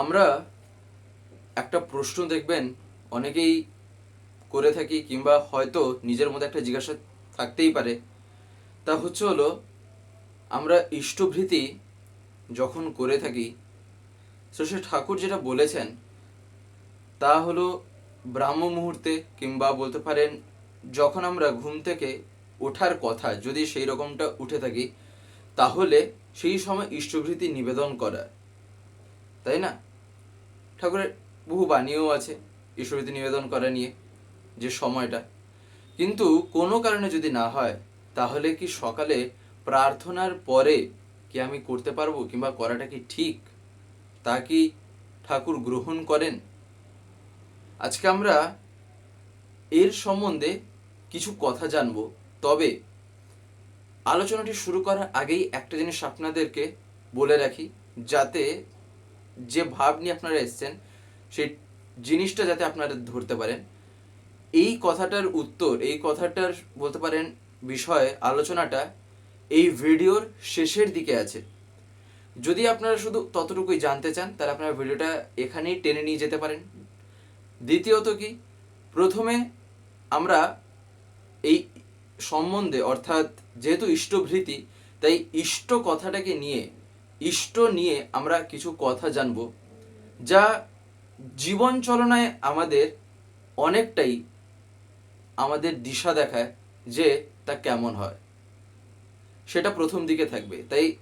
আমরা একটা প্রশ্ন দেখবেন, অনেকেই করে থাকি কিংবা হয়তো নিজের মধ্যে একটা জিজ্ঞাসা থাকতেই পারে। তা হচ্ছে হলো, আমরা ইষ্টভৃতি যখন করে থাকি, তো সে ঠাকুর যেটা বলেছেন, তা হলো ব্রাহ্ম মুহূর্তে কিংবা বলতে পারেন যখন আমরা ঘুম থেকে ওঠার কথা যদি সেই রকমটা উঠে থাকি, তাহলে সেই সময় ইষ্টভৃতি নিবেদন করা, তাই না? ঠাকুরের বহু বাণীও আছে ঈশ্বরীতি নিবেদন করা নিয়ে, যে সময়টা। কিন্তু কোনো কারণে যদি না হয়, তাহলে কি সকালে প্রার্থনার পরে কি আমি করতে পারব কিংবা করাটা কি ঠিক? তা কি ঠাকুর গ্রহণ করেন? আজকে আমরা এর সম্বন্ধে কিছু কথা জানব। তবে আলোচনাটি শুরু করার আগেই একটা জিনিস আপনাদেরকে বলে রাখি, যাতে যে ভাব নিয়ে আপনারা এসছেন, সেই জিনিসটা যাতে আপনারা ধরতে পারেন। এই কথাটার উত্তর, এই কথাটার বলতে পারেন বিষয়ে, আলোচনাটা এই ভিডিওর শেষের দিকে আছে। যদি আপনারা শুধু ততটুকুই জানতে চান, তাহলে আপনারা ভিডিওটা এখানেই টেনে নিয়ে যেতে পারেন। দ্বিতীয়ত কি? প্রথমে আমরা এই সম্বন্ধে, অর্থাৎ যেহেতু ইষ্টভৃতি, তাই ইষ্ট কথাটাকে নিয়ে ইষ্ট নিয়ে আমরা কিছু কথা জানব, যা জীবন চলনায় আমাদের অনেকটাই আমাদের দিশা দেখায় যে তা কেমন হয়। সেটা প্রথম দিকে থাকবে। তাই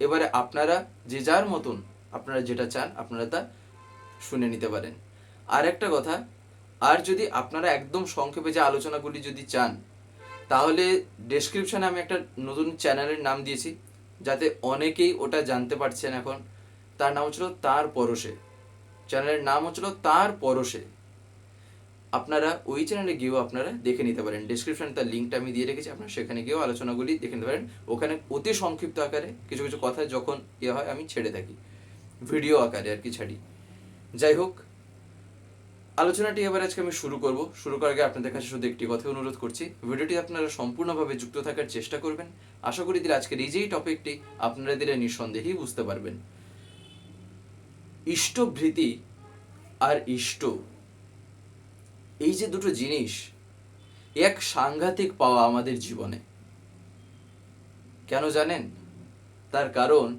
এবারে আপনারা যে যার মতন আপনারা যেটা চান, আপনারা তা শুনে নিতে পারেন। আর একটা কথা, আর যদি আপনারা একদম সংক্ষেপে যে আলোচনাগুলি যদি চান, তাহলে ডেসক্রিপশনে আমি একটা নতুন চ্যানেলের নাম দিয়েছি। যাতে অনেকেই ওটা জানতে পারছেন এখন। তার নাম হচ্ছিল তার পরশে। চ্যানেলের নাম হচ্ছিল তার পরশে। আপনারা ওই চ্যানেলে গিয়েও আপনারা দেখে নিতে পারেন। ডিসক্রিপশনে তার লিঙ্কটা আমি দিয়ে রেখেছি। আপনারা সেখানে গিয়েও আলোচনাগুলি দেখে নিতে পারেন। ওখানে অতি সংক্ষিপ্ত আকারে কিছু কিছু কথা যখন ইয়ে হয়, আমি ছেড়ে থাকি। ভিডিও আকারে আর কি ছাড়ি। যাই হোক আলোচনাটি এবার আজকে আমি শুরু করব। শুরু করার আগে আপনাদের কাছে শুধু একটি কথা অনুরোধ করছি। ভিডিওটি আপনারা সম্পূর্ণভাবে যুক্ত থাকার চেষ্টা করবেন। আশা করি দিলে আজকের এই যেই টপিকটি, আপনারা দিলে নিঃসন্দেহেই বুঝতে পারবেন। ইষ্টভৃতি আর ইষ্ট, এই যে দুটো জিনিস, এক সাংঘাতিক পাওয়া আমাদের জীবনে। কেন জানেন? তার কারণ,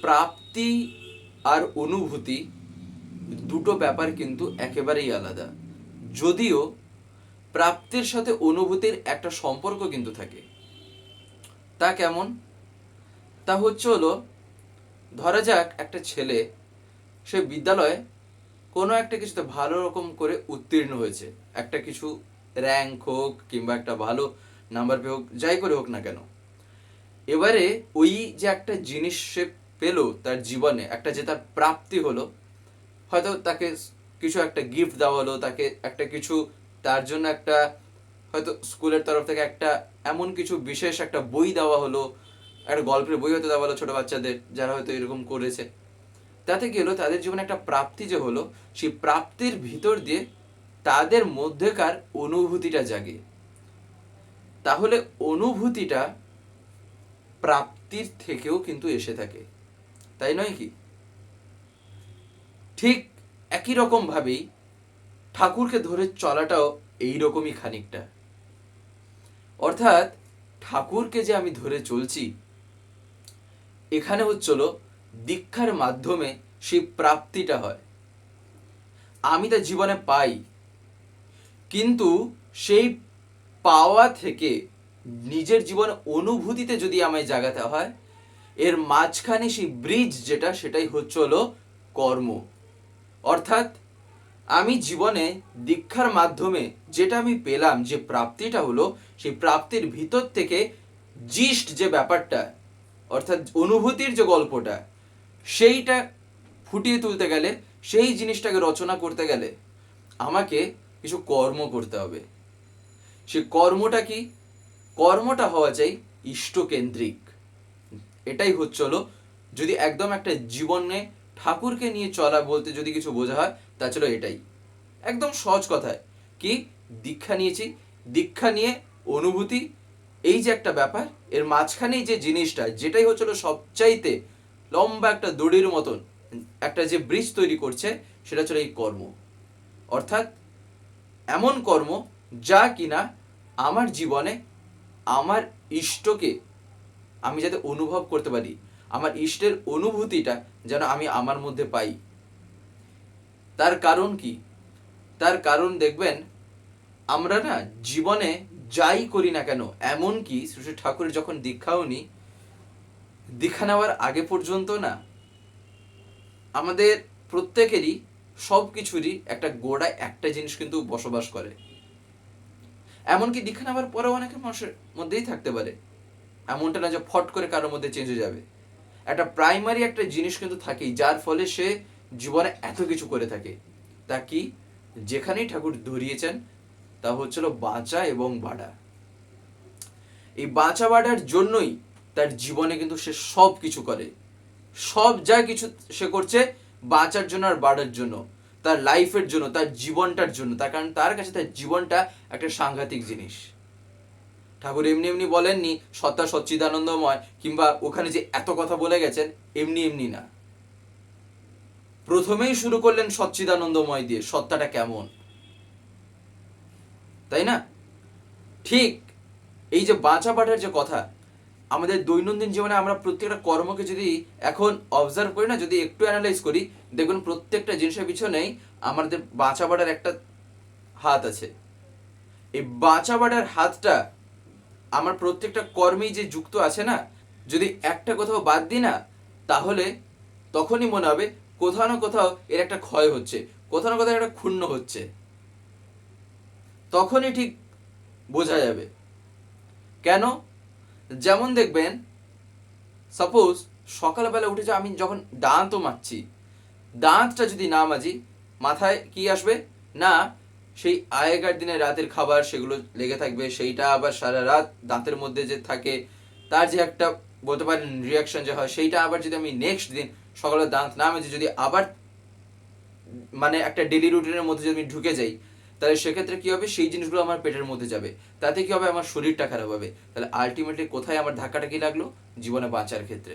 প্রাপ্তি আর অনুভূতি দুটো ব্যাপার কিন্তু একেবারেই আলাদা। যদিও প্রাপ্তির সাথে অনুভূতির একটা সম্পর্ক কিন্তু থাকে। তা কেমন? তা হচ্ছে হলো, ধরা যাক একটা ছেলে, সে বিদ্যালয়ে কোনো একটা কিছুতে ভালো রকম করে উত্তীর্ণ হয়েছে। একটা কিছু র্যাঙ্ক হোক কিংবা একটা ভালো নাম্বার পেয়ে হোক, যাই করে হোক না কেন। এবারে ওই যে একটা জিনিস সে পেল তার জীবনে, একটা যে তার প্রাপ্তি হলো হয়তো তাকে কিছু একটা গিফট দেওয়া হলো, তাকে একটা কিছু, তার জন্য একটা, হয়তো স্কুলের তরফ থেকে একটা এমন কিছু বিশেষ একটা বই দেওয়া হলো, একটা গল্পের বই হয়তো দেওয়া হলো ছোটো বাচ্চাদের, যারা হয়তো এরকম করেছে। তাতে কি হলো, তাদের জীবনে একটা প্রাপ্তি যে হলো, সেই প্রাপ্তির ভিতর দিয়ে তাদের মধ্যেকার অনুভূতিটা জাগে তাহলে অনুভূতিটা প্রাপ্তির থেকেও কিন্তু এসে থাকে। তাই নয় কি? ঠিক একই রকম ভাবেই ঠাকুরকে ধরে চলাটাও এই রকমই খানিকটা। অর্থাৎ ঠাকুরকে যে আমি ধরে চলছি এখানে হচ্ছিল দীক্ষার মাধ্যমে সেই প্রাপ্তিটা হয়। আমি তা জীবনে পাই, কিন্তু সেই পাওয়া থেকে নিজের জীবন অনুভূতিতে যদি আমায় জাগাতে হয়, এর মাঝখানে সেই ব্রিজ যেটা, সেটাই হচ্ছে হলো কর্ম। অর্থাৎ, আমি জীবনে দীক্ষার মাধ্যমে যেটা আমি পেলাম, যে প্রাপ্তিটা হলো, সেই প্রাপ্তির ভিতর থেকে জিষ্ট যে ব্যাপারটা, অর্থাৎ অনুভূতির যে গল্পটা, সেইটা ফুটিয়ে তুলতে গেলে, সেই জিনিসটাকে রচনা করতে গেলে, আমাকে কিছু কর্ম করতে হবে। সে কর্মটা কি? কর্মটা হওয়া চাই ইষ্টকেন্দ্রিক। এটাই হচ্ছে হলো, যদি একদম একটা জীবনে ঠাকুরকে নিয়ে চলা বলতে যদি কিছু বোঝা হয়, তা ছিল এটাই। একদম সহজ কথায়। কি? দীক্ষা নিয়েছি। দীক্ষা নিয়ে অনুভূতি। এই যে একটা ব্যাপার, এর মাঝখানেই যে জিনিসটা, যেটাই হচ্ছিল সবচাইতে লম্বা একটা দড়ির মতন, একটা যে ব্রিজ তৈরি করছে, সেটা ছিল এই কর্ম। অর্থাৎ, এমন কর্ম যা কিনা আমার জীবনে, আমার ইষ্টকে আমি যাতে অনুভব করতে পারি আমার ইষ্টের অনুভূতিটা যেন আমি আমার মধ্যে পাই। তার কারণ কি? তার কারণ দেখবেন, আমরা না জীবনে যাই করি না কেন, এমনকি শ্রী শ্রী ঠাকুরের যখন দীক্ষাও নিই দীক্ষা নেওয়ার আগে পর্যন্ত না, আমাদের প্রত্যেকেরই সব কিছুরই একটা গোড়ায় একটা জিনিস কিন্তু বসবাস করে। এমনকি দীক্ষা নেওয়ার পরেও অনেকে মানুষের মধ্যেই থাকতে পারে। এমনটা না যে ফট করে কারোর মধ্যে চেঞ্জ হয়ে যাবে। একটা প্রাইমারি একটা জিনিস কিন্তু থাকেই, যার ফলে সে জীবনে এত কিছু করে থাকে। তা কি? যেখানেই ঠাকুর ধরিয়েছেন, তা হচ্ছিল বাঁচা এবং বাড়া। এই বাঁচা বাড়ার জন্যই তার জীবনে কিন্তু সে সব কিছু করে। সব যা কিছু সে করছে, বাঁচার জন্য আর বাড়ার জন্য, তার লাইফের জন্য, তার জীবনটার জন্য। তার কারণ তার কাছে তার জীবনটা একটা সাংঘাতিক জিনিস। ঠাকুর এমনি এমনি বলেননি, সত্তা সচ্চিদানন্দময়, কিংবা ওখানে যে এত কথা বলে গেছেন, এমনি এমনি না। প্রথমেই শুরু করলেন সচ্চিদানন্দময় দিয়ে, সত্তাটা কেমন? তাই না? ঠিক এই যে বাঁচা বাটার যে কথা, আমাদের দৈনন্দিন জীবনে আমরা প্রত্যেকটা কর্মকে যদি এখন অবজার্ভ করি না, যদি একটু অ্যানালাইজ করি, দেখুন প্রত্যেকটা জিনিসের পিছনেই আমাদের বাঁচা একটা হাত আছে। এই বাঁচা হাতটা আমার প্রত্যেকটা কর্মেই যে যুক্ত আছে না, যদি একটা কোথাও বাদ দিই না, তাহলে তখনই মনে হবে কোথাও না কোথাও এর একটা ক্ষয় হচ্ছে, কোথাও না কোথাও একটা ক্ষুণ্ণ হচ্ছে। তখনই ঠিক বোঝা যাবে। কেন? যেমন দেখবেন সাপোজ সকালবেলা উঠে যে আমি যখন দাঁতও মারছি দাঁতটা যদি না মাজি, মাথায় কি আসবে? না সেই আগেকার দিনে রাতের খাবার সেগুলো লেগে থাকবে, সেইটা আবার সারা রাত দাঁতের মধ্যে যে থাকে, তার যে একটা বলতে পারেন রিয়াকশন যে হয়, সেইটা আবার যদি আমি নেক্সট দিন সকালে দাঁত না মেজে যদি আবার মানে একটা ডেলি রুটিনের মধ্যে যদি আমি ঢুকে যাই, তাহলে সেক্ষেত্রে কি হবে? সেই জিনিসগুলো আমার পেটের মধ্যে যাবে। তাতে কি হবে? আমার শরীরটা খারাপ হবে। তাহলে আলটিমেটলি কোথায় আমার ধাক্কাটা কি লাগল? জীবনে বাঁচার ক্ষেত্রে।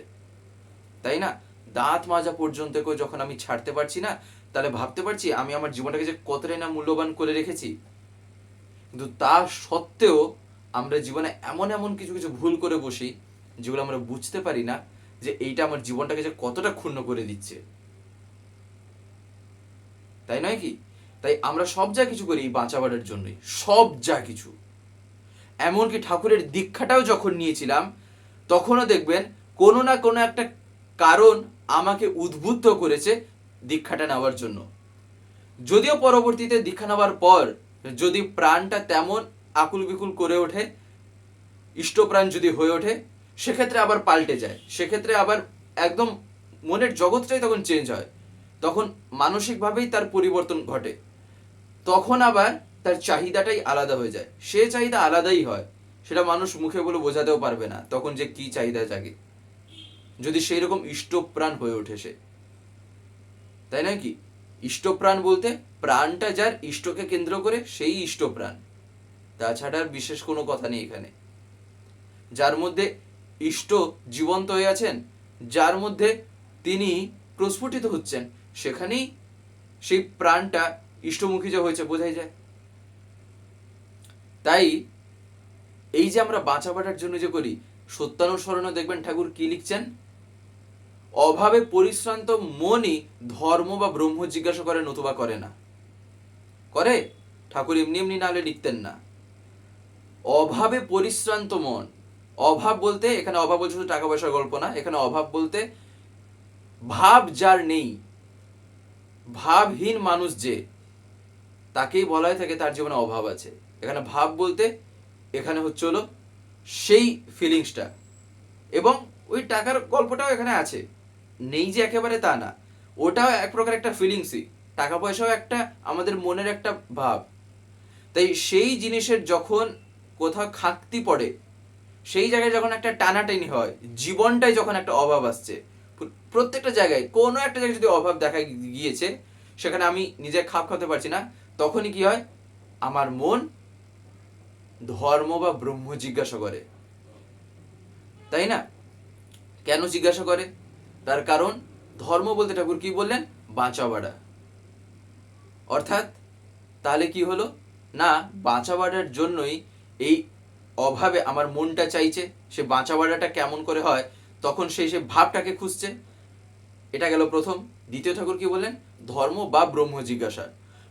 তাই না? দাঁত মাজা পর্যন্ত যখন আমি ছাড়তে পারছি না তাহলে ভাবতে পারছি আমি আমার জীবনটাকে যে কতটাই না মূল্যবান করে রেখেছি। কিন্তু তা সত্ত্বেও আমরা জীবনে এমন এমন কিছু কিছু ভুল করে বসি, যেগুলো আমরা বুঝতে পারি না যে এইটা আমার জীবনটাকে যে কতটা ক্ষুণ্ণ করে দিচ্ছে। তাই নয় কি? তাই আমরা সব যা কিছু করি এই বাঁচাবাড়ার জন্যই, সব যা কিছু। এমনকি ঠাকুরের দীক্ষাটাও যখন নিয়েছিলাম, তখনও দেখবেন কোনো না কোনো একটা কারণ আমাকে উদ্বুদ্ধ করেছে দীক্ষাটা নেওয়ার জন্য। যদিও পরবর্তীতে দীক্ষা নেওয়ার পর যদি প্রাণটা তেমন আকুল বিকুল করে ওঠে, ইষ্টপ্রাণ যদি হয়ে ওঠে, সেক্ষেত্রে আবার পাল্টে যায়। সেক্ষেত্রে আবার একদম মনের জগৎটাই তখন চেঞ্জ হয়। তখন মানসিকভাবেই তার পরিবর্তন ঘটে। তখন আবার তার চাহিদাটাই আলাদা হয়ে যায়। সে চাহিদা আলাদাই হয়। সেটা মানুষ মুখে বলে বোঝাতেও পারবে না তখন যে কি চাহিদা জাগে। যদি সেই রকম ইষ্টপ্রাণ হয়ে ওঠে সে। তাই না কি? ইষ্টপ্রাণ বলতে প্রাণটা যার ইষ্টকে কেন্দ্র করে সেই ইষ্টপ্রাণ। তাছাড়া আর বিশেষ কোনো কথা নেই এখানে। যার মধ্যে ইষ্ট জীবন্ত হয়ে আছেন, যার মধ্যে তিনি প্রস্ফুটিত হচ্ছেন, সেখানেই সেই প্রাণটা ইষ্টমুখী যে হয়েছে বোঝাই যায়। তাই এই যে আমরা বাঁচা বাটার জন্য যে করি, সত্যানুসরণে দেখবেন ঠাকুর কি লিখছেন? অভাবে পরিশ্রান্ত মনই ধর্ম বা ব্রহ্ম জিজ্ঞাসা করে নতুবা করে না। করে? ঠাকুর এমনি এমনি নাহলে লিখতেন না। অভাবে পরিশ্রান্ত মন। অভাব বলতে, এখানে অভাব বলছে শুধু টাকা পয়সার গল্প না, এখানে অভাব বলতে ভাব যার নেই, ভাবহীন মানুষ যে, তাকেই বলা থাকে তার জীবনে অভাব আছে। এখানে ভাব বলতে, এখানে হচ্ছে হলো সেই ফিলিংসটা এবং ওই টাকার গল্পটাও এখানে আছে। নেই যে একেবারে তা না। ওটাও এক প্রকার একটা ফিলিংসই টাকা পয়সাও একটা, আমাদের মনের একটা ভাব। তাই সেই জিনিসের যখন কোথাও খাকতি পড়ে, সেই জায়গায় যখন একটা টানাটানি হয়, জীবনটাই যখন একটা অভাব আসছে প্রত্যেকটা জায়গায়, কোনো একটা জায়গায় যদি অভাব দেখা গিয়েছে, সেখানে আমি নিজে খাপ খাতে পারছি না, তখনই কি হয়? আমার মন ধর্ম বা ব্রহ্ম জিজ্ঞাসা করে। তাই না? কেন জিজ্ঞাসা করে? তার কারণ ধর্ম বলতে ঠাকুর কি বললেন? বাঁচা বাড়া অর্থাৎ তাহলে কি হলো? না বাঁচা বাড়ার জন্যই এই অভাবে আমার মনটা চাইছে, সে বাঁচা বাড়াটা কেমন করে হয়, তখন সেই সে ভাবটাকে খুঁজছে। এটা গেল প্রথম। দ্বিতীয় ঠাকুর কি বললেন? ধর্ম বা ব্রহ্ম জিজ্ঞাসা।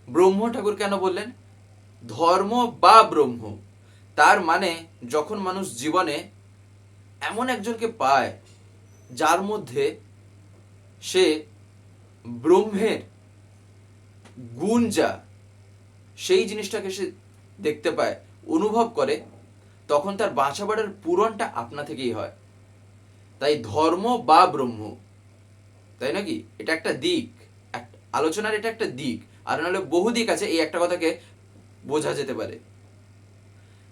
ব্রহ্ম ঠাকুর কেন বললেন? ধর্ম বা ব্রহ্ম। তার মানে যখন মানুষ জীবনে এমন একজনকে পায় যার মধ্যে সে ব্রহ্মের গুণ যা, সেই জিনিসটাকে সে দেখতে পায়, অনুভব করে, তখন তার বাঁচা বাড়ার পূরণটা আপনা থেকেই হয়। তাই ধর্ম বা ব্রহ্ম, তাই নাকি? এটা একটা দিক। আলোচনার এটা একটা দিক। আর নাহলে বহু দিক আছে, এই একটা কথাকে বোঝা যেতে পারে।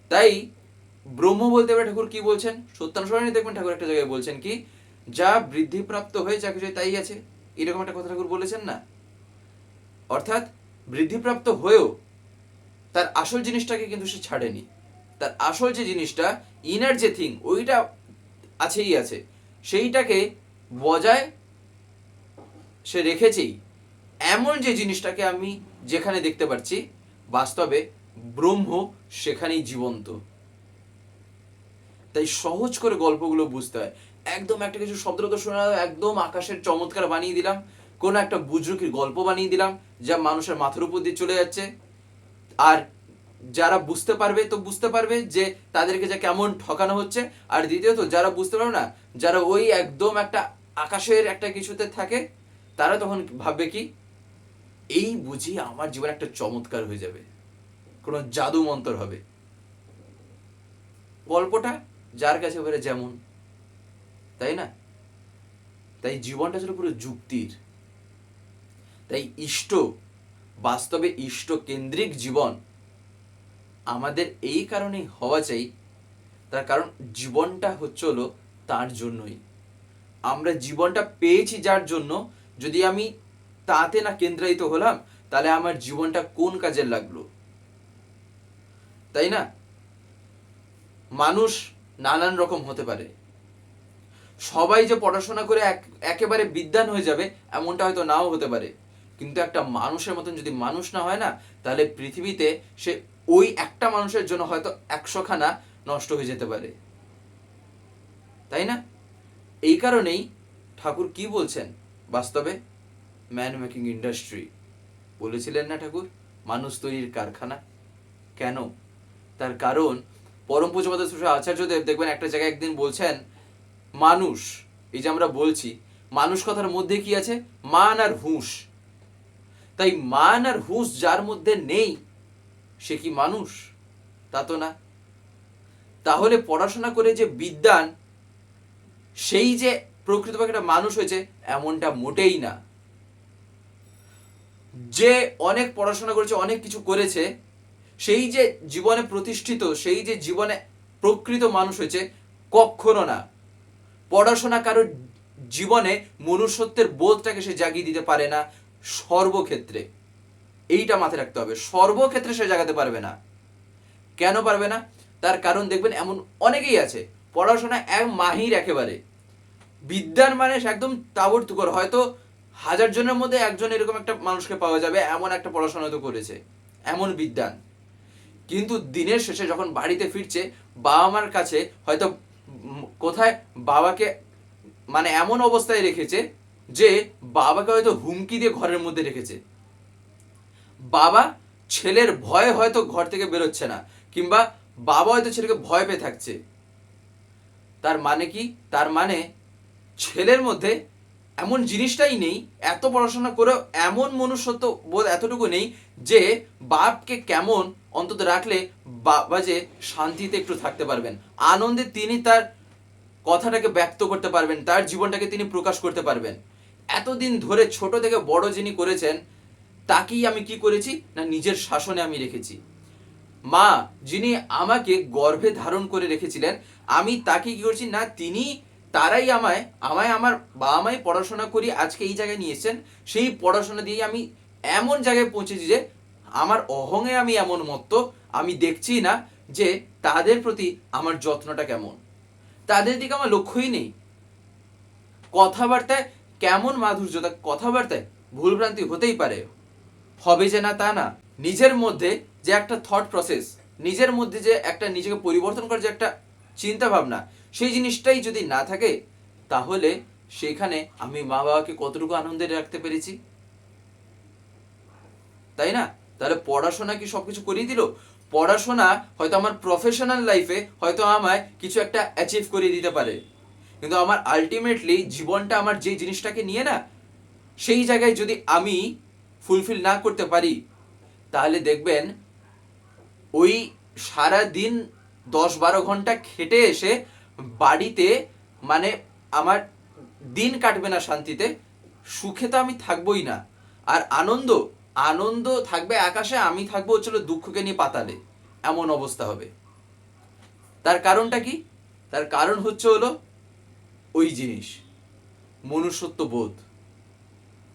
তাই ব্রহ্ম বলতে পারে ঠাকুর কি বলছেন? সত্যানুসরণে দেখবেন ঠাকুর একটা জায়গায় বলছেন কি যা বৃদ্ধিপ্রাপ্ত হয়ে যা কিছু তাই আছে। এরকম একটা কথা ঠাকুর বলেছেন না? অর্থাৎ বৃদ্ধিপ্রাপ্ত হয়েও তার আসল জিনিসটাকে কিন্তু সে ছাড়েনি। তার আসল যে জিনিসটা ইনার যে থিং ওইটা আছেই আছে। সেইটাকে বজায় সে রেখেছেই। এমন যে জিনিসটাকে আমি যেখানে দেখতে পাচ্ছি বাস্তবে ব্রহ্ম সেখানেই জীবন্ত। তাই সহজ করে গল্পগুলো বুঝতে হয়। একদম একটা কিছু শব্দ তো শোনা একদম আকাশের চমৎকার বানিয়ে দিলাম। কোন একটা বুজরুকির গল্প বানিয়ে দিলাম, যা মানুষের মাথার উপর দিয়ে চলে যাচ্ছে। আর যারা বুঝতে পারবে তো বুঝতে পারবে যে তাদেরকে যে কেমন ঠকানো হচ্ছে। আর দ্বিতীয়ত, যারা বুঝতে পারবে না, যারা ওই একদম একটা আকাশের একটা কিছুতে থাকে, তারা তখন ভাববে কি, এই বুঝি আমার জীবন একটা চমৎকার হয়ে যাবে। কোনো জাদু মন্তর হবে। গল্পটা যার কাছে এবারে যেমন তাই না? তাই জীবনটা ছিল পুরো যুক্তির। তাই ইষ্ট, বাস্তবে ইষ্ট কেন্দ্রিক জীবন আমাদের এই কারণেই হওয়া চাই, তার কারণ জীবনটা হচ্ছে হলো তার জন্যই। আমরা জীবনটা পেয়েছি যার জন্য, যদি আমি তাতে না কেন্দ্রায়িত হলাম, তাহলে আমার জীবনটা কোন কাজে লাগল? তাই না? মানুষ নানান রকম হতে পারে। সবাই যে পড়াশোনা করে একেবারে বিদ্যান হয়ে যাবে, এমনটা হয়তো নাও হতে পারে। কিন্তু একটা মানুষের মতন যদি মানুষ না হয় না, তাহলে পৃথিবীতে সে ওই একটা মানুষের জন্য হয়তো একশোখানা নষ্ট হয়ে যেতে পারে। তাই না? এই কারণেই ঠাকুর কি বলছেন? বাস্তবে ম্যান মেকিং ইন্ডাস্ট্রি বলেছিলেন না ঠাকুর? মানুষ তৈরির কারখানা। কেন? তার কারণ পরম পূজপাত আচার্যদেব দেখবেন একটা জায়গায় একদিন বলছেন মানুষ, এই যে আমরা বলছি, মানুষ কথার মধ্যে কি আছে? মান আর হুঁশ। তাই মান আর হুঁশ যার মধ্যে নেই, সে কি মানুষ? তা তো না। তাহলে পড়াশোনা করে যে বিদ্যান, সেই যে প্রকৃতপক্ষে একটা মানুষ হয়েছে, এমনটা মোটেই না। যে অনেক পড়াশোনা করেছে, অনেক কিছু করেছে, সেই যে জীবনে প্রতিষ্ঠিত, সেই যে জীবনে প্রকৃত মানুষ হয়েছে কখনো না। পড়াশোনা কারোর জীবনে মনুষ্যত্বের বোধটাকে সে জাগিয়ে দিতে পারে না সর্বক্ষেত্রে। এইটা মাথায় রাখতে হবে। সর্বক্ষেত্রে সে জাগাতে পারবে না। কেন পারবে না? তার কারণ দেখবেন এমন অনেকেই আছে, পড়াশোনা এক মাহির একেবারে। বিদ্যার মানে একদম তাবর তুকর। হয়তো হাজার জনের মধ্যে একজন এরকম একটা মানুষকে পাওয়া যাবে, এমন একটা পড়াশোনা তো করেছে, এমন বিদ্যান। কিন্তু দিনের শেষে যখন বাড়িতে ফিরছে বাবা মার কাছে হয়তো কোথায় বাবাকে মানে এমন অবস্থায় রেখেছে যে বাবাকে হয়তো হুমকি দিয়ে ঘরের মধ্যে রেখেছে। বাবা ছেলের ভয়ে হয়তো ঘর থেকে বেরোচ্ছে না, কিংবা বাবা হয়তো ছেলেকে ভয় পেয়ে থাকছে। তার মানে কি? তার মানে ছেলের মধ্যে এমন জিনিসটাই নেই, এত পড়াশোনা করেও এমন মনুষ্যত্ব বোধ এতটুকু নেই যে বাপকে কেমন অন্তত রাখলে বাবা যে শান্তিতে একটু থাকতে পারবেন। আনন্দে তিনি তার কথাটাকে ব্যক্ত করতে পারবেন, তার জীবনটাকে তিনি প্রকাশ করতে পারবেন। এতদিন ধরে ছোট থেকে বড় যিনি করেছেন, তাকেই আমি কি করেছি? না, নিজের শাসনে আমি রেখেছি। মা, যিনি আমাকে গর্ভে ধারণ করে রেখেছিলেন, আমি তাকে কি করছি? না, তিনি তারাই আমায় আমায় আমার বাবা মাই পড়াশোনা করি আজকে এই জায়গায় নিয়ে এসেছেন। সেই পড়াশোনা দিয়ে আমি এমন জায়গায় পৌঁছেছি যে, আমার অহংয়ে আমি এমন মত্ত, আমি দেখছি না যে তাদের প্রতি আমার যত্নটা কেমন। তাদের দিকে আমার লক্ষ্যই নেই। কথাবার্তায় কেমন মাধুর্যতা কথাবার্তায় ভুলভ্রান্তি হতেই পারে। হবে যে না তা না, নিজের মধ্যে যে একটা থট প্রসেস নিজের মধ্যে যে একটা নিজেকে পরিবর্তন করার যে একটা চিন্তা ভাবনা সেই জিনিসটাই যদি না থাকে, তাহলে সেখানে আমি মা বাবাকে কতটুকু আনন্দে রাখতে পেরেছি? তাই না? তাহলে পড়াশোনা কি সবকিছু করিয়ে দিল? পড়াশোনা হয়তো আমার প্রফেশনাল লাইফে হয়তো আমায় কিছু একটা অ্যাচিভ করিয়ে দিতে পারে। কিন্তু আমার আলটিমেটলি জীবনটা আমার যে জিনিসটাকে নিয়ে না, সেই জায়গায় যদি আমি ফুলফিল না করতে পারি, তাহলে দেখবেন ওই সারা দিন দশ বারো ঘণ্টা খেটে এসে বাড়িতে মানে আমার দিন কাটবে না শান্তিতে, সুখে তো আমি থাকবোই না। আর আনন্দ আনন্দ থাকবে আকাশে, আমি থাকব হচ্ছিল দুঃখকে নিয়ে পাতালে। এমন অবস্থা হবে। তার কারণটা কি? তার কারণ হচ্ছে হলো ওই জিনিস, মনুষ্যত্ব বোধ।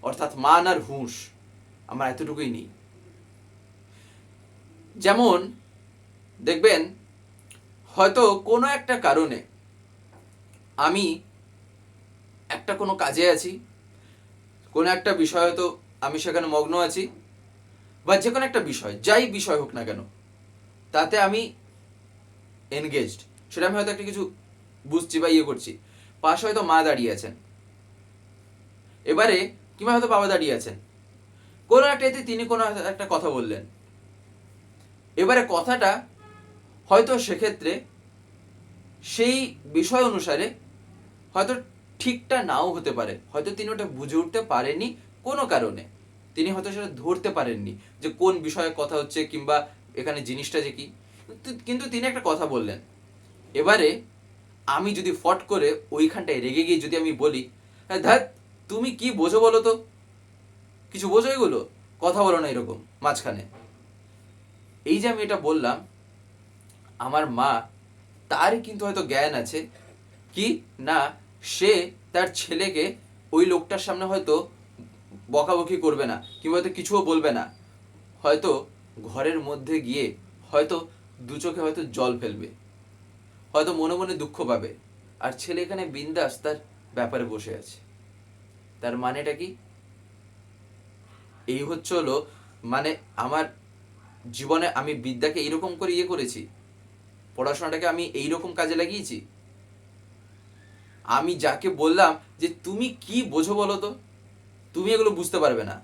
অর্থাৎ মান আর হুঁশ আমার এতটুকুই নেই। যেমন, দেখবেন, হয়তো কোনো একটা কারণে আমি একটা কোনো কাজে আছি, কোনো একটা বিষয় হয়তো সেখানে মগ্ন আছি। বা যে কোনো একটা বিষয়, যাই বিষয় হোক না কেন, তাতে আমি এনগেজড সেটা আমি হয়তো একটা কিছু বুঝছি বা ইয়ে করছি। পাশে হয়তো মা দাঁড়িয়ে আছেন। এবারে কিংবা হয়তো বাবা দাঁড়িয়ে আছেন। কোনো একটা এতে তিনি কোনো একটা কথা বললেন। এবারে কথাটা হয়তো সেক্ষেত্রে সেই বিষয় অনুসারে হয়তো ঠিকটা নাও হতে পারে। হয়তো তিনি ওটা বুঝে উঠতে পারেননি কোনো কারণে। তিনি হয়তো সেটা ধরতে পারেননি যে কোন বিষয়ে কথা হচ্ছে কিংবা এখানে জিনিসটা যে কি। কিন্তু- তিনি একটা কথা বললেন। এবারে আমি যদি ফট করে ওইখানটায় রেগে গিয়ে যদি আমি বলি "হ্যাঁ, ধ্যাত তুমি কি বোঝো বলো তো? কিছু বোঝো এগুলো? কথা বলো না এরকম মাঝখানে। এই যে আমি এটা বললাম আমার মা তার কিন্তু হয়তো জ্ঞান আছে কি না সে তার ছেলেকে ওই লোকটার সামনে হয়তো বকাবকি করবে না, কিংবা হয়তো কিছুও বলবে না। হয়তো ঘরের মধ্যে গিয়ে হয়তো দু চোখে হয়তো জল ফেলবে। হয়তো মনে মনে দুঃখ পাবে। আর ছেলে এখানে বিন্দাস তার ব্যাপারে বসে আছে। তার মানেটা কি? এই হচ্ছে হলো মানে আমার জীবনে আমি বিদ্যাকে এইরকম করে ইয়ে করেছি, পড়াশোনাটাকে আমি এইরকম কাজে লাগিয়েছি। আমি যাকে বললাম যে, তুমি কি বোঝো বলো তো? তুমি এগুলো বুঝতে পারবে না।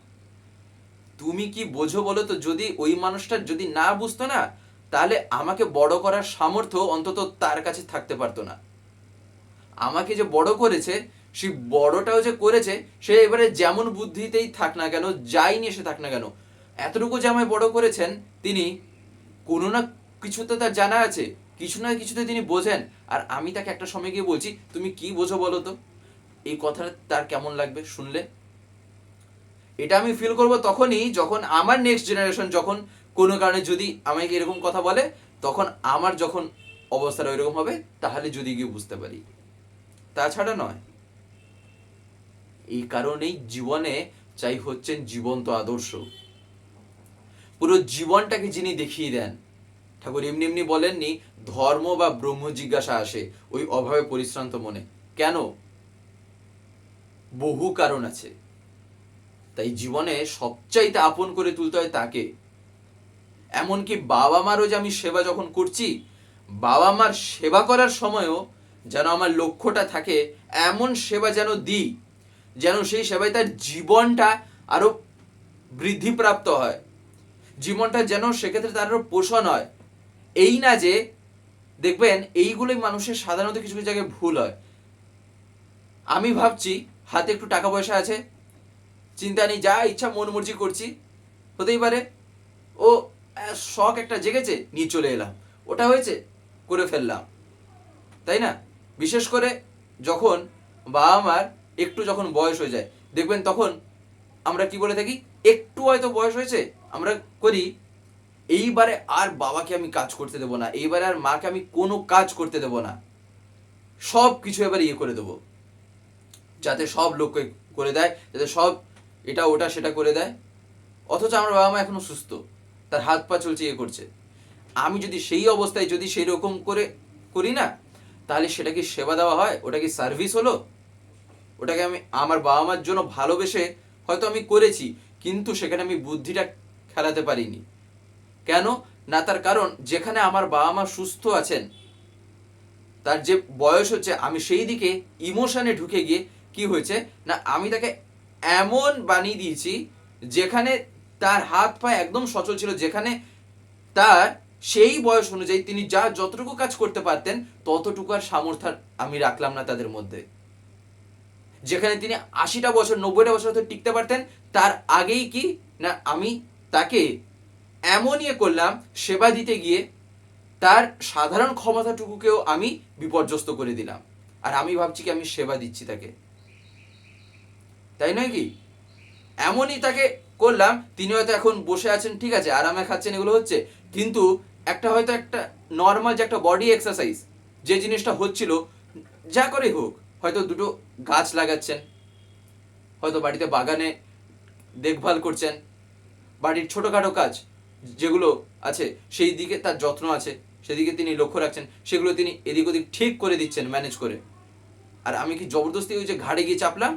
তুমি কি বোঝো বলো তো, যদি ওই মানুষটা যদি না বুঝতো না, তাহলে আমাকে বড় করার সামর্থ্য অন্তত তার কাছে থাকতে পারতো না। আমাকে যে বড় করেছে, সেই বড়টাও যে করেছে, সে এবারে যেমন বুদ্ধিতেই থাক না কেন, যাই নিয়ে সে থাক না কেন, এতটুকু যে আমায় বড় করেছেন তিনি, কোনো না কিছু তো তার জানা আছে, কিছু না কিছুতে তিনি বোঝেন। আর আমি তাকে একটা সময় গিয়ে বলছি, তুমি কি বোঝো বলো তো? এই কথাটা তার কেমন লাগবে শুনলে? এটা আমি ফিল করব তখনই যখন আমার নেক্সট জেনারেশন যখন কোনো কারণে যদি আমাকে এরকম কথা বলে, তখন আমার যখন অবস্থাটা ওইরকম হবে, তাহলে যদি গিয়ে বুঝতে পারি। তাছাড়া নয়। এই কারণেই জীবনে চাই হচ্ছেন জীবন্ত আদর্শ। পুরো জীবনটাকে যিনি দেখিয়ে দেন, ঠাকুর এমনি এমনি বলেননি, ধর্ম বা ব্রহ্ম জিজ্ঞাসা আসে ওই অভাবে পরিশ্রান্ত মনে। কেন? বহু কারণ আছে। তাই জীবনে সবচাইতে আপন করে তুলতে হয় তাকে। এমনকি বাবা মারও যে আমি সেবা যখন করছি বাবা মার সেবা করার সময়ও যেন আমার লক্ষ্যটা থাকে, এমন সেবা যেন দিই, যেন সেই সেবায় তার জীবনটা আরও বৃদ্ধিপ্রাপ্ত হয়। জীবনটা যেন সেক্ষেত্রে তার আরও পোষণ হয়। এই না যে, দেখবেন এইগুলোই মানুষের সাধারণত কিছু কিছু জায়গায় ভুল হয়। আমি ভাবছি হাতে একটু টাকা পয়সা আছে চিন্তা নেই, যা ইচ্ছা মন মর্জি করছি। হতেই পারে। ও শখ একটা জেগেছে, নিয়ে চলে এলাম। ওটা হয়েছে, করে ফেললাম। তাই না? বিশেষ করে যখন বাবা মার একটু যখন বয়স হয়ে যায়, দেখবেন তখন আমরা কি বলে থাকি, একটু হয়তো বয়স হয়েছে, আমরা করি, এইবারে আর বাবাকে আমি কাজ করতে দেবো না, এইবারে আর মাকে আমি কোনো কাজ করতে দেবো না। সব কিছু এবার ইয়ে করে দেবো। যাতে সব লোককে করে দেয়, যাতে সব এটা, ওটা, সেটা করে দেয়। অথচ আমার বাবা মা এখনও সুস্থ। তার হাত পা চলছে ইয়ে করছে। আমি যদি সেই অবস্থায় যদি সেই রকম করে করি না, তাহলে সেটা কি সেবা দেওয়া হয় ওটা কি সার্ভিস হলো। ওটাকে আমি আমার বাবা মার জন্য ভালোবেসে হয়তো আমি করেছি, কিন্তু সেখানে আমি বুদ্ধিটা খেলাতে পারিনি। কেন? না, তার কারণ যেখানে আমার বাবা মা সুস্থ আছেন, তার যে বয়স হচ্ছে, আমি সেই দিকে ইমোশনে ঢুকে গিয়ে কি হয়েছে? না, আমি তাকে এমন বানিয়ে দিয়েছি, যেখানে তার হাত পা একদম সচল ছিল, যেখানে তার সেই বয়স অনুযায়ী তিনি যা যতটুকু কাজ করতে পারতেন, ততটুকু আর সামর্থ্য আমি রাখলাম না তাদের মধ্যে। যেখানে তিনি আশিটা বছর, নব্বইটা বছর হয়তো টিকতে পারতেন, তার আগেই কি না আমি তাকে এমন ইয়ে করলাম, সেবা দিতে গিয়ে তার সাধারণ ক্ষমতাটুকুকেও আমি বিপর্যস্ত করে দিলাম। আর আমি ভাবছি কি আমি সেবা দিচ্ছি তাকে। তাই নয় কি? এমনই তাকে করলাম, তিনি হয়তো এখন বসে আছেন, ঠিক আছে, আরামে খাচ্ছেন, এগুলো হচ্ছে। কিন্তু একটা হয়তো একটা নর্মাল যে একটা বডি এক্সারসাইজ যে জিনিসটা হচ্ছিল, যা করে হোক, হয়তো দুটো গাছ লাগাচ্ছেন, হয়তো বাড়িতে বাগানে দেখভাল করছেন, বাড়ির ছোটোখাটো কাজ যেগুলো আছে, সেই দিকে তার যত্ন আছে, সেদিকে তিনি লক্ষ্য রাখছেন, সেগুলো তিনি এদিক ওদিক ঠিক করে দিচ্ছেন ম্যানেজ করে। আর আমি কি জবরদস্তি ওই যে ঘাড়ে গিয়ে চাপলাম?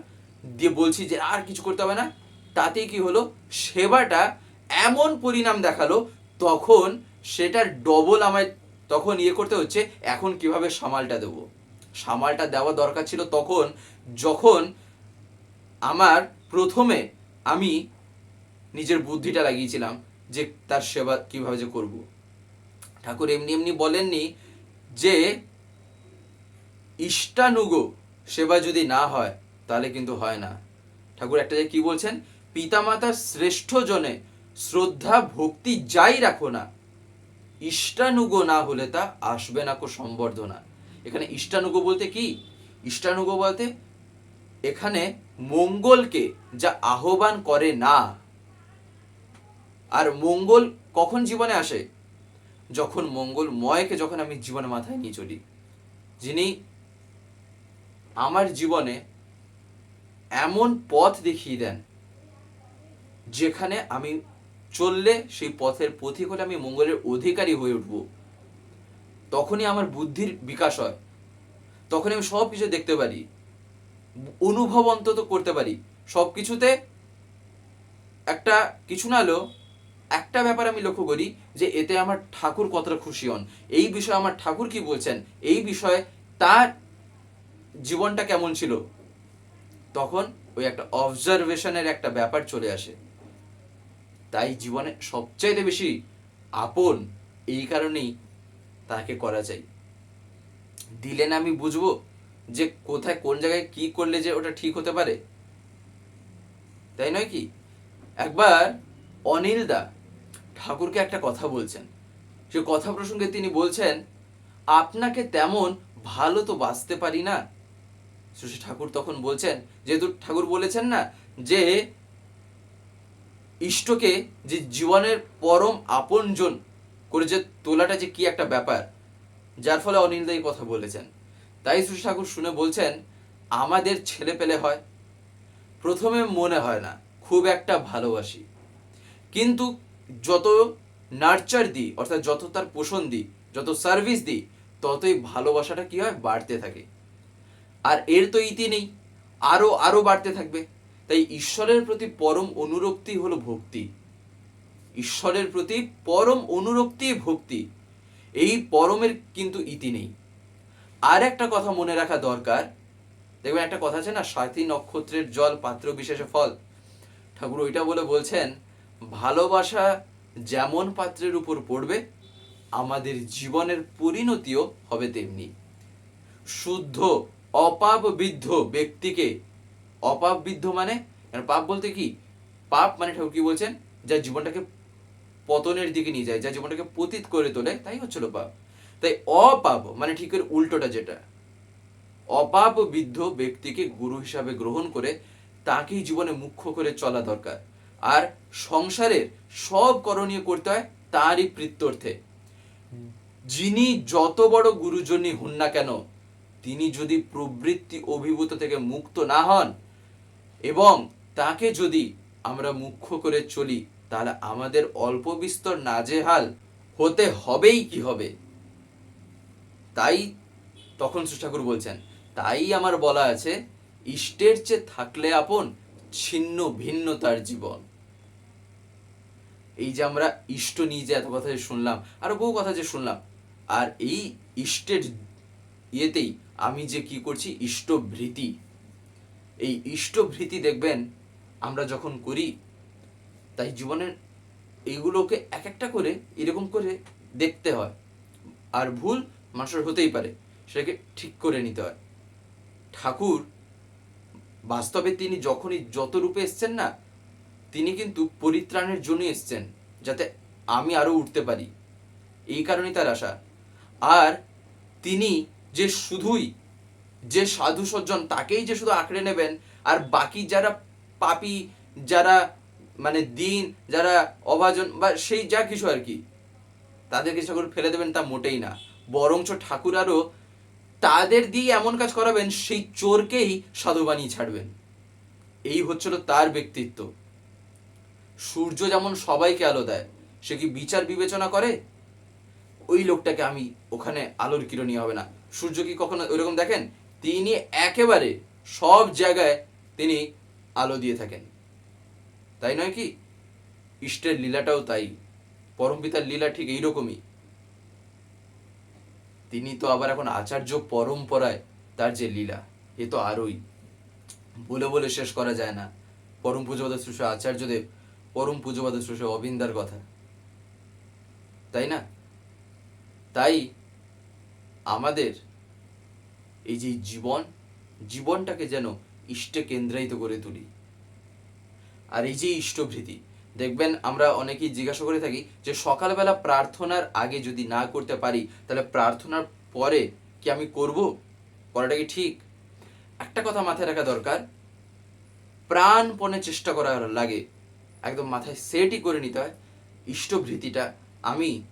দিয়ে বলছি যে আর কিছু করতে হবে না। তাতেই কি হলো? সেবাটা এমন পরিণাম দেখাল, তখন সেটার ডবল আমায় তখন ইয়ে করতে হচ্ছে, এখন কীভাবে সামালটা দেবো? সামালটা দেওয়া দরকার ছিল তখন, যখন আমার প্রথমে আমি নিজের বুদ্ধিটা লাগিয়েছিলাম যে তার সেবা কীভাবে যে করব। ঠাকুর এমনি এমনি বলেননি যে, ইষ্টানুগ সেবা যদি না হয় তাহলে কিন্তু হয় না। ঠাকুর একটা যে কি বলছেন? পিতামাতার শ্রেষ্ঠ জনে শ্রদ্ধা, ভক্তি যাই রাখো না, ইষ্টানুগ না হলে তা আসবে না কো সম্বর্ধনা। এখানে ইষ্টানুগ বলতে কি? ইষ্টানুগ বলতে এখানে মঙ্গলকে যা আহ্বান করে না, আর মঙ্গল কখন জীবনে আসে? যখন মঙ্গল ময়কে যখন আমি জীবনে মাথায় নিয়ে চলি, যিনি আমার জীবনে এমন পথ দেখিয়ে দেন, যেখানে আমি চললে সেই পথের পথিক হলে আমি মঙ্গলের অধিকারী হয়ে উঠব। তখনই আমার বুদ্ধির বিকাশ হয়। তখনই আমি সব কিছু দেখতে পারি। অনুভব অন্তত করতে পারি। সব কিছুতে একটা কিছু না হলেও একটা ব্যাপার আমি লক্ষ্য করি যে এতে আমার ঠাকুর কতটা খুশি হন। এই বিষয়ে আমার ঠাকুর কি বলছেন? এই বিষয়ে তার জীবনটা কেমন ছিল? তখন ওই একটা অবজারভেশনের একটা ব্যাপার চলে আসে। তাই জীবনে সবচাইতে বেশি আপন এই কারণেই তাকে করা যায়। দিলে না আমি বুঝব যে কোথায় কোন জায়গায় কি করলে যে ওটা ঠিক হতে পারে। তাই নয় কি? একবার অনিল দা ঠাকুরকে একটা কথা বলছেন। সে কথা প্রসঙ্গে তিনি বলছেন, আপনাকে তেমন ভালো তো বাঁচতে পারি না। শ্রী ঠাকুর তখন বলছেন, যেহেতু ঠাকুর বলেছেন না যে ইষ্টকে যে জীবনের পরম আপনজন করে যে তোলাটা যে কি একটা ব্যাপার, যার ফলে অনিলদা কথা বলেছেন। তাই শ্রী ঠাকুর শুনে বলছেন, আমাদের ছেলে পেলে হয়, প্রথমে মনে হয় না, খুব একটা ভালোবাসি। কিন্তু যত নার্চার দিই, অর্থাৎ যত তার পোষণ দিই, যত সার্ভিস দিই, ততই ভালোবাসাটা কি হয় বাড়তে থাকে। আর এর তো ইতি নেই। আরও আরও বাড়তে থাকবে। তাই ঈশ্বরের প্রতি পরম অনুরক্তি হলো ভক্তি। ঈশ্বরের প্রতি পরম অনুরক্তি ভক্তি। এই পরমের কিন্তু ইতি নেই। আর একটা কথা মনে রাখা দরকার। দেখবেন একটা কথা আছে না, সাথী নক্ষত্রের জল পাত্র বিশেষে ফল। ঠাকুর ওইটা বলে বলছেন, ভালোবাসা যেমন পাত্রের উপর পড়বে, আমাদের জীবনের পরিণতিও হবে তেমনি। শুদ্ধ অপাপবিদ্ধ ব্যক্তিকে অপাপবিদ্ধ মানে পাপ বলতে কি? পাপ মানে ঠাকুর কি বলছেন? যা জীবনটাকে পতনের দিকে নিয়ে যায় যা জীবনটাকে পতিত করে তোলে তাই হচ্ছিল পাপ। তাই অপাপ মানে ঠিক উল্টোটা যেটা। অপাপ বিদ্ধ ব্যক্তিকে গুরু হিসাবে গ্রহণ করে তাকেই জীবনে মুখ্য করে চলা দরকার। আর সংসারের সব করণীয় করতে হয় তারই প্রীত্যর্থে। যিনি যত বড় গুরুজনই হন না কেন তিনি যদি প্রবৃত্তি অভিভূত থেকে মুক্ত না হন এবং তাকে যদি আমরা মুখ্য করে চলি, তাহলে আমাদের অল্প বিস্তর নাজেহাল হতে হবেই কি হবে? তাই তখন শ্রী ঠাকুর বলছেন, তাই আমার বলা আছে, ইষ্টের চেয়ে থাকলে আপন ছিন্ন ভিন্ন তার জীবন। এই যে আমরা ইষ্ট নিয়ে যে এত কথা যে শুনলাম, আরও বহু কথা যে শুনলাম, আর এই ইষ্টের ইয়েতেই আমি যে কি করছি? ইষ্টভৃতি। এই ইষ্টভৃতি দেখবেন, আমরা যখন করি, তাই জীবনের এইগুলোকে এক একটা করে এরকম করে দেখতে হয়। আর ভুল মানুষের হতেই পারে, সেটাকে ঠিক করে নিতে হয়। ঠাকুর, বাস্তবে তিনি যখনই যত রূপে এসছেন না, তিনি কিন্তু পরিত্রাণের জন্য এসছেন, যাতে আমি আরও উঠতে পারি। এই কারণেই তার আশা। আর তিনি যে শুধুই যে সাধু সজ্জন তাকেই যে শুধু আঁকড়ে নেবেন, আর বাকি যারা পাপি, যারা মানে দিন, যারা অভাজন বা সেই যা কিছু আর কি, তাদেরকে ঠাকুর ফেলে দেবেন তা মোটেই না। বরঞ্চ ঠাকুর আরও তাদের দিয়ে এমন কাজ করাবেন, সেই চোরকেই সাধু বানিয়ে ছাড়বেন। এই হচ্ছিল তার ব্যক্তিত্ব। সূর্য যেমন সবাইকে আলো দেয়, সে কি বিচার বিবেচনা করে? ওই লোকটাকে আমি ওখানে আলোর কিরণী হবে না। সূর্য কি কখনো ওইরকম দেখেন? তিনি একেবারে সব জায়গায় তিনি আলো দিয়ে থাকেন। তাই নয় কি? ইষ্টের লীলাটাও তাই। পরমপিতার লীলা ঠিক এইরকমই। তিনি তো আবার এখন আচার্য পরম্পরায় তার যে লীলা, এ তো আরোই। বলে বলে শেষ করা যায় না। পরম পূজবাদ শ্রুষ আচার্যদেব পরম পূজবাদ শ্রুষ অবিন্দার কথা। তাই না? তাই আমাদের এই যে জীবন, জীবনটাকে যেন ইষ্টে কেন্দ্রায়িত করে তুলি। আর এই যে ইষ্টভৃতি, দেখবেন আমরা অনেকেই জিজ্ঞাসা করে থাকি যে সকালবেলা প্রার্থনার আগে যদি না করতে পারি, তাহলে প্রার্থনার পরে কি আমি করব? করাটা কি ঠিক? একটা কথা মাথায় রাখা দরকার, প্রাণপণে চেষ্টা করা লাগে, একদম মাথায় সেটই করে নিতে হয়। ইষ্টভৃতিটা আমি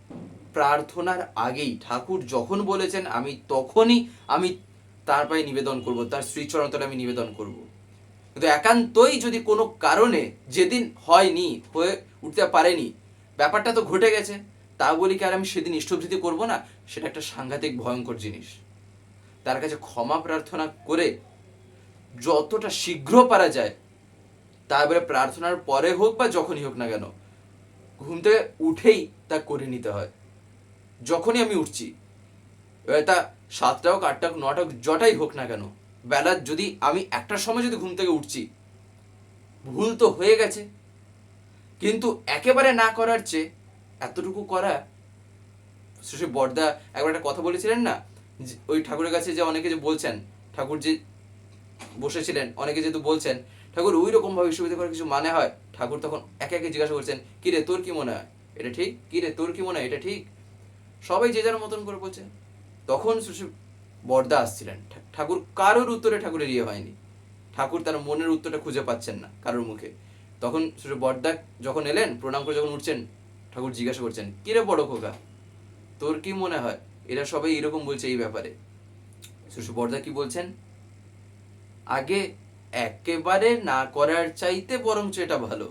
প্রার্থনার আগেই ঠাকুর যখন বলেছেন, আমি তখনই আমি তার পায়ে নিবেদন করব, তার শ্রীচরণতলে আমি নিবেদন করব। কিন্তু একান্তই যদি কোনো কারণে যেদিন হয়নি, হয়ে উঠতে পারেনি, ব্যাপারটা তো ঘটে গেছে তা বলি কি আর আমি সেদিন ইষ্টভৃতি করব না? সেটা একটা সাংঘাতিক ভয়ঙ্কর জিনিস। তার কাছে ক্ষমা প্রার্থনা করে যতটা শীঘ্র পারা যায় তারপরে প্রার্থনার পরে হোক বা যখনই হোক না কেন, ঘুম থেকে উঠেই তা করে নিতে হয়। যখনই আমি উঠছি, এবার তা সাতটা হোক, আটটা হোক, নটা হোক, যটাই হোক না কেন, বেলা যদি আমি একটার সময় যদি ঘুম থেকে উঠছি, ভুল তো হয়ে গেছে। কিন্তু একেবারে না করার চেয়ে এতটুকু করা, শ্রী বর্দা একবার একটা কথা বলেছিলেন না? ওই ঠাকুরের কাছে যে অনেকে যে বলছেন, ঠাকুর যে বসেছিলেন, অনেকে যেহেতু বলছেন, ঠাকুর ওই রকম ভাবে সুবিধা করার কিছু মানে হয়? ঠাকুর তখন একে একে জিজ্ঞাসা করছেন, কি রে, তোর কি মনে হয়? এটা ঠিক? কি রে, তোর কি মনে হয়? এটা ঠিক? সবাই যে যার মতন করে বলছে। তখন শ্রী বর্দা আসছিলেন। ঠাকুর, কারোর উত্তরে ঠাকুরের ইয়ে হয়নি। ঠাকুর তার মনের উত্তরটা খুঁজে পাচ্ছেন না কারোর মুখে। তখন শ্রী বর্দা যখন এলেন, প্রণাম করে যখন উঠছেন, ঠাকুর জিজ্ঞাসা করছেন কিরে বড় খোকা? তোর কি মনে হয়? এরা সবাই এরকম বলছে এই ব্যাপারে। শ্রী বর্দা কি বলছেন? আগে একেবারে না করার চাইতে বরঞ্চ এটা ভালো।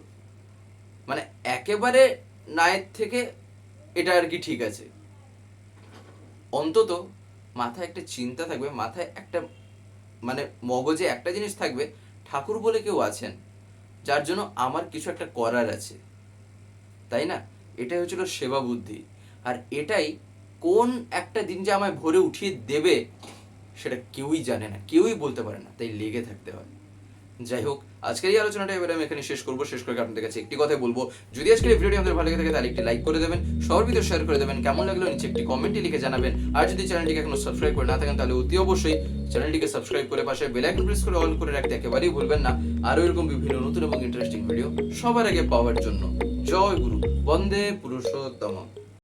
মানে একেবারে নায়ের থেকে এটা আর কি ঠিক আছে। অন্তত মাথায় একটা চিন্তা থাকবে, মাথায় একটা মানে মগজে একটা জিনিস থাকবে, ঠাকুর বলে কেউ আছেন, যার জন্য আমার কিছু একটা করার আছে। তাই না? এটাই হচ্ছিল সেবা বুদ্ধি। আর এটাই কোন একটা দিন যে আমায় ভোরে উঠিয়ে দেবে, সেটা কেউই জানে না, কেউই বলতে পারে না। তাই লেগে থাকতে হয়। যাই হোক, আজকের এই আলোচনাটা এবারে আমি এখানে শেষ করব, শেষ করে আপনাদের কাছে একটি কথাই বলব। যদি আজকের ভিডিওটি আমাদের ভালো লেগে থাকে, তাহলে একটি লাইক করে দেবেন, সবার ভিতরে শেয়ার করে দেবেন, কেমন লাগল নিচে একটি কমেন্টে লিখে জানাবেন। আর যদি চ্যানেলটিকে এখনও সাবস্ক্রাইব করে না থাকেন, তাহলে অতি অবশ্যই চ্যানেলটিকে সাবস্ক্রাইব করে পাশে বেল আইকন প্রেস করে অল করে রাখতে একেবারেই ভুলবেন না। আরও এরকম বিভিন্ন নতুন এবং ইন্টারেস্টিং ভিডিও সবার আগে পাওয়ার জন্য। জয় গুরু, বন্দে পুরুষোত্তম।